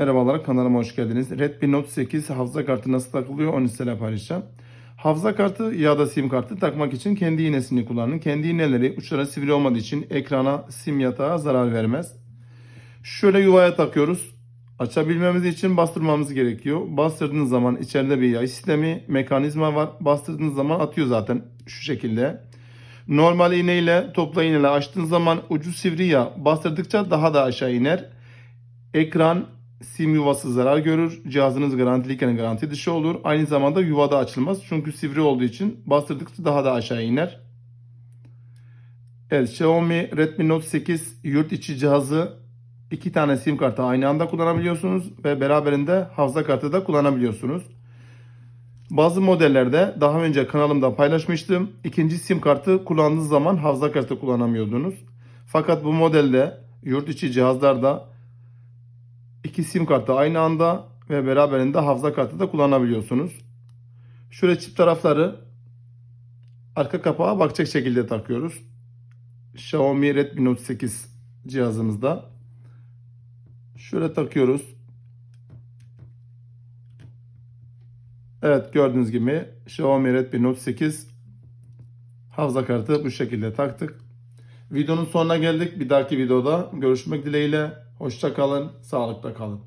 Merhabalar kanalıma hoş geldiniz. Redmi Note 8 hafıza kartı nasıl takılıyor onu size paylaşacağım. Hafıza kartı ya da sim kartı takmak için kendi iğnesini kullanın. Kendi iğneleri uçlara sivri olmadığı için ekrana sim yatağa zarar vermez. Şöyle yuvaya takıyoruz. Açabilmemiz için bastırmamız gerekiyor. Bastırdığınız zaman içeride bir yay sistemi, mekanizma var. Bastırdığınız zaman atıyor zaten şu şekilde. Normal iğneyle topla iğneyle açtığınız zaman ucu sivri ya bastırdıkça daha da aşağı iner. Ekran sim yuvası zarar görür. Cihazınız garantiliyken garanti dışı olur. Aynı zamanda yuvada açılmaz. Çünkü sivri olduğu için bastırdıkça daha da aşağı iner. Evet Xiaomi Redmi Note 8 yurt içi cihazı iki tane sim kartı aynı anda kullanabiliyorsunuz ve beraberinde hafıza kartı da kullanabiliyorsunuz. Bazı modellerde daha önce kanalımda paylaşmıştım. İkinci sim kartı kullandığınız zaman hafıza kartı kullanamıyordunuz. Fakat bu modelde yurt içi cihazlarda iki sim kartı aynı anda ve beraberinde hafıza kartı da kullanabiliyorsunuz. Şöyle çift tarafları arka kapağa bakacak şekilde takıyoruz. Xiaomi Redmi Note 8 cihazımızda. Şöyle takıyoruz. Evet gördüğünüz gibi Xiaomi Redmi Note 8 hafıza kartı bu şekilde taktık. Videonun sonuna geldik. Bir dahaki videoda görüşmek dileğiyle. Hoşça kalın, sağlıkla kalın.